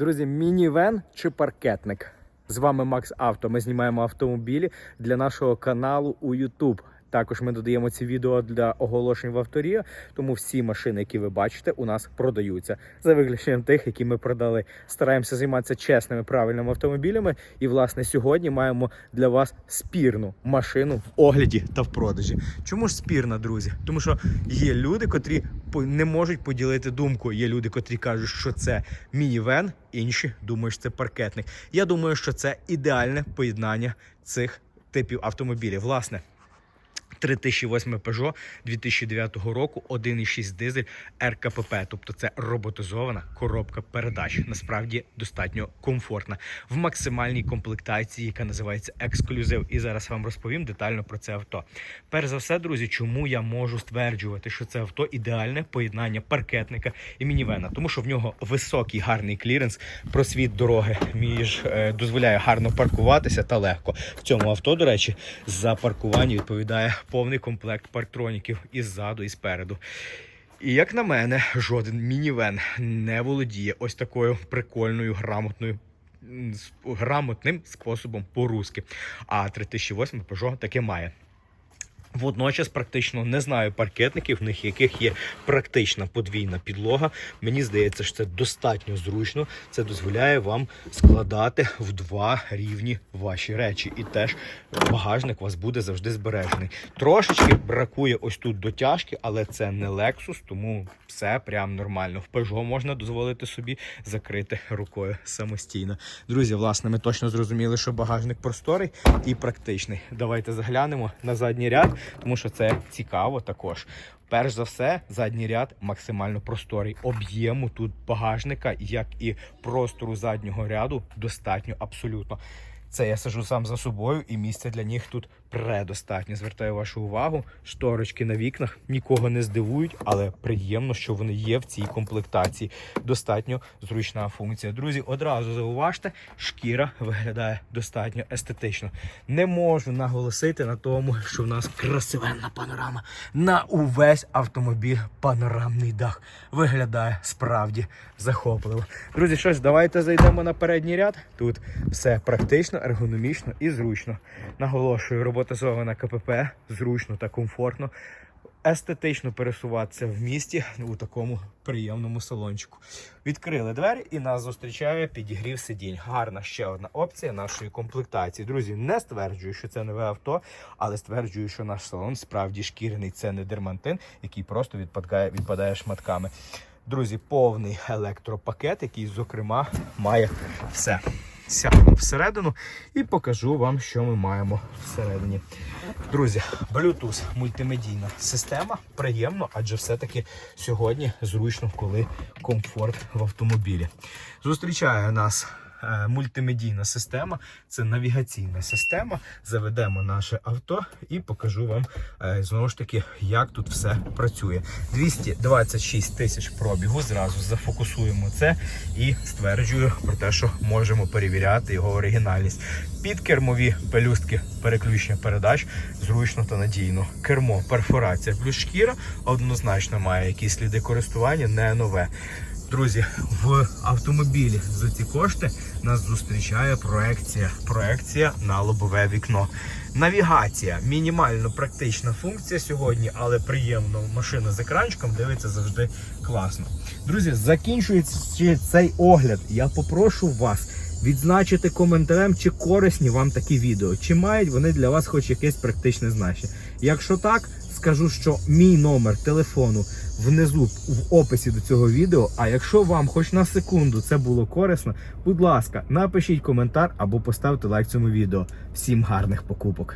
Друзі, мінівен чи паркетник? З вами Макс Авто. Ми знімаємо автомобілі для нашого каналу у YouTube. Також ми додаємо ці відео для оголошень в авторія, тому всі машини, які ви бачите, у нас продаються. За виключенням тих, які ми продали. Стараємося займатися чесними, правильними автомобілями. І, власне, сьогодні маємо для вас спірну машину в огляді та в продажі. Чому ж спірна, друзі? Тому що є люди, котрі не можуть поділити думку. Є люди, котрі кажуть, що це мінівен, інші думають, що це паркетник. Я думаю, що це ідеальне поєднання цих типів автомобілів. Власне. 3008 Peugeot 2009 року, 1,6 дизель РКПП, тобто це роботизована коробка передач. Насправді достатньо комфортна в максимальній комплектації, яка називається ексклюзив. І зараз вам розповім детально про це авто. Перш за все, друзі, чому я можу стверджувати, що це авто ідеальне поєднання паркетника і мінівена, тому що в нього високий гарний кліренс, просвіт дороги між е, дозволяє гарно паркуватися та легко. В цьому авто, до речі, за паркування відповідає повний комплект парктроніків і ззаду, і спереду. І як на мене, жоден мінівен не володіє ось такою прикольною грамотною. Грамотним способом по-русски. А 3008 Peugeot таке має. Водночас, практично не знаю паркетників, в них яких є практична подвійна підлога. Мені здається, що це достатньо зручно. Це дозволяє вам складати в два рівні ваші речі. І теж багажник у вас буде завжди збережений. Трошечки бракує ось тут дотяжки, але це не Lexus, тому все прям нормально. В Peugeot можна дозволити собі закрити рукою самостійно. Друзі, власне, ми точно зрозуміли, що багажник просторий і практичний. Давайте заглянемо на задній ряд, тому що це цікаво також. Перш за все, задній ряд максимально просторий. Об'єму тут багажника, як і простору заднього ряду, достатньо абсолютно. Це я сижу сам за собою, і місця для них тут предостатньо. Звертаю вашу увагу. Шторочки на вікнах нікого не здивують, але приємно, що вони є в цій комплектації. Достатньо зручна функція. Друзі, одразу зауважте, шкіра виглядає достатньо естетично. Не можу наголосити на тому, що в нас красивенна панорама на увесь автомобіль. Панорамний дах виглядає справді захопливо. Друзі, що ж, давайте зайдемо на передній ряд. Тут все практично, ергономічно і зручно. Наголошую, роботизована КПП, зручно та комфортно. Естетично пересуватися в місті у такому приємному салончику. Відкрили двері і нас зустрічає підігрів сидінь. Гарна ще одна опція нашої комплектації. Друзі, не стверджую, що це нове авто, але стверджую, що наш салон справді шкіряний. Це не дермантин, який просто відпадає, відпадає шматками. Друзі, повний електропакет, який, зокрема, має все. Сядемо всередину і покажу вам, що ми маємо всередині. Друзі, Bluetooth мультимедійна система. Приємно, адже все-таки сьогодні зручно, коли комфорт в автомобілі. Зустрічає нас мультимедійна система, це навігаційна система. Заведемо наше авто і покажу вам е, знову ж таки, як тут все працює. 226 тисяч пробігу. Зразу зафокусуємо це і стверджую про те, що можемо перевіряти його оригінальність. Підкермові пелюстки переключення передач зручно та надійно. Кермо, перфорація плюс шкіра однозначно має якісь сліди користування, не нове. Друзі, в автомобілі за ці кошти нас зустрічає проекція. Проекція на лобове вікно. Навігація мінімально практична функція сьогодні, але приємно машина з екранчиком дивиться завжди класно. Друзі, закінчується цей огляд. Я попрошу вас відзначити коментарем, чи корисні вам такі відео, чи мають вони для вас хоч якесь практичне значення. Якщо так, скажу, що мій номер телефону внизу в описі до цього відео. А якщо вам хоч на секунду це було корисно, будь ласка, напишіть коментар або поставте лайк цьому відео. Всім гарних покупок!